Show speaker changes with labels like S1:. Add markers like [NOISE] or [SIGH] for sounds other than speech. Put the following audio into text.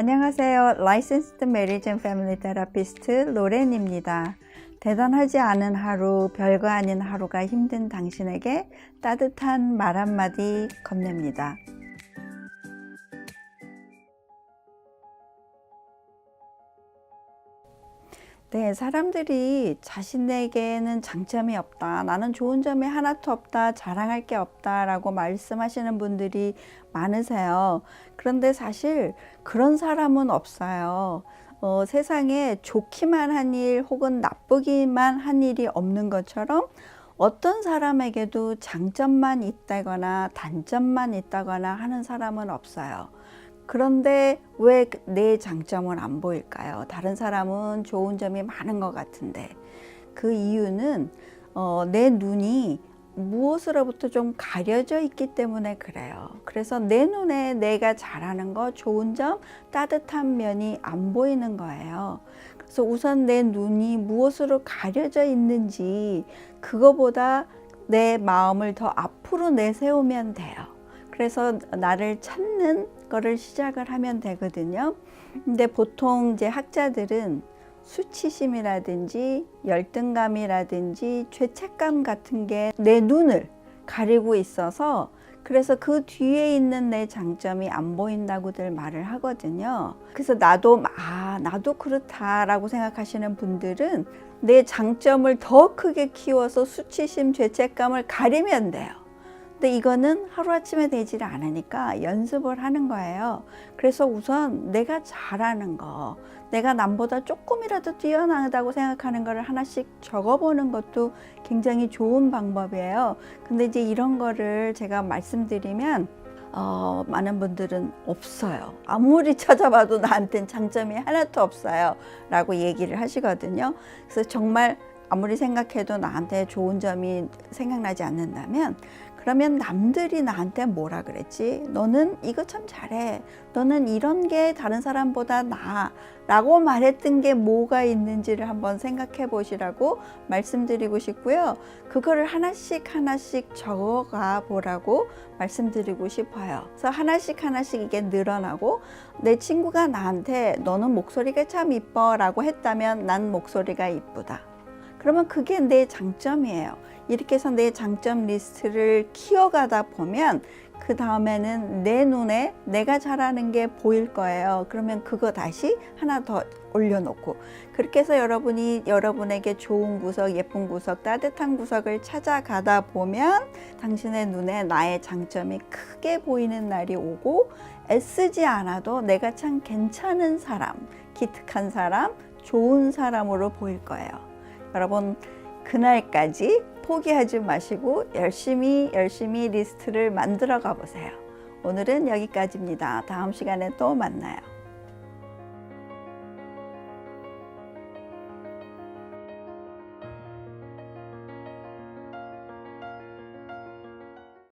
S1: 안녕하세요. Marriage and Family Therapist 로렌입니다. 대단하지 않은 하루, 별거 아닌 하루가 힘든 당신에게 따뜻한 말 한마디 건넵니다. 네, 사람들이 자신에게는 장점이 없다. 나는 좋은 점이 하나도 없다. 자랑할 게 없다. 라고 말씀하시는 분들이 많으세요. 그런데 사실 그런 사람은 없어요. 어, 세상에 좋기만 한 일 혹은 나쁘기만 한 일이 없는 것처럼 어떤 사람에게도 장점만 있다거나 단점만 있다거나 하는 사람은 없어요. 그런데 왜 내 장점은 안 보일까요? 다른 사람은 좋은 점이 많은 것 같은데 그 이유는 어, 내 눈이 무엇으로부터 좀 가려져 있기 때문에 그래요. 그래서 내 눈에 내가 잘하는 거, 좋은 점, 따뜻한 면이 안 보이는 거예요. 그래서 우선 내 눈이 무엇으로 가려져 있는지 그거보다 내 마음을 더 앞으로 내세우면 돼요. 그래서 나를 찾는 거를 시작을 하면 되거든요. 근데 보통 이제 학자들은 수치심이라든지 열등감이라든지 죄책감 같은 게 내 눈을 가리고 있어서 그래서 그 뒤에 있는 내 장점이 안 보인다고들 말을 하거든요. 그래서 나도 아 나도 그렇다라고 생각하시는 분들은 내 장점을 더 크게 키워서 수치심, 죄책감을 가리면 돼요. 근데 이거는 하루아침에 되지를 않으니까 연습을 하는 거예요. 그래서 우선 내가 잘하는 거, 내가 남보다 조금이라도 뛰어나다고 생각하는 거를 하나씩 적어보는 것도 굉장히 좋은 방법이에요. 근데 이제 이런 거를 제가 말씀드리면 어, 많은 분들은 없어요. 아무리 [LAUGHS] 찾아봐도 나한테는 장점이 하나도 없어요. 라고 얘기를 하시거든요. 그래서 정말 아무리 생각해도 나한테 좋은 점이 생각나지 않는다면 그러면 남들이 나한테 뭐라 그랬지? 너는 이거 참 잘해. 너는 이런 게 다른 사람보다 나아. 라고 말했던 게 뭐가 있는지를 한번 생각해 보시라고 말씀드리고 싶고요. 그거를 하나씩 하나씩 적어가 보라고 말씀드리고 싶어요. 그래서 하나씩 하나씩 이게 늘어나고 내 친구가 나한테 너는 목소리가 참 이뻐 라고 했다면 난 목소리가 이쁘다. 그러면 그게 내 장점이에요. 이렇게 해서 내 장점 리스트를 키워가다 보면 그 다음에는 내 눈에 내가 잘하는 게 보일 거예요. 그러면 그거 다시 하나 더 올려놓고 그렇게 해서 여러분이 여러분에게 좋은 구석, 예쁜 구석, 따뜻한 구석을 찾아가다 보면 당신의 눈에 나의 장점이 크게 보이는 날이 오고 애쓰지 않아도 내가 참 괜찮은 사람, 기특한 사람, 좋은 사람으로 보일 거예요. 여러분 그날까지 포기하지 마시고 열심히 열심히 리스트를 만들어 가 보세요. 오늘은 여기까지입니다. 다음 시간에 또 만나요.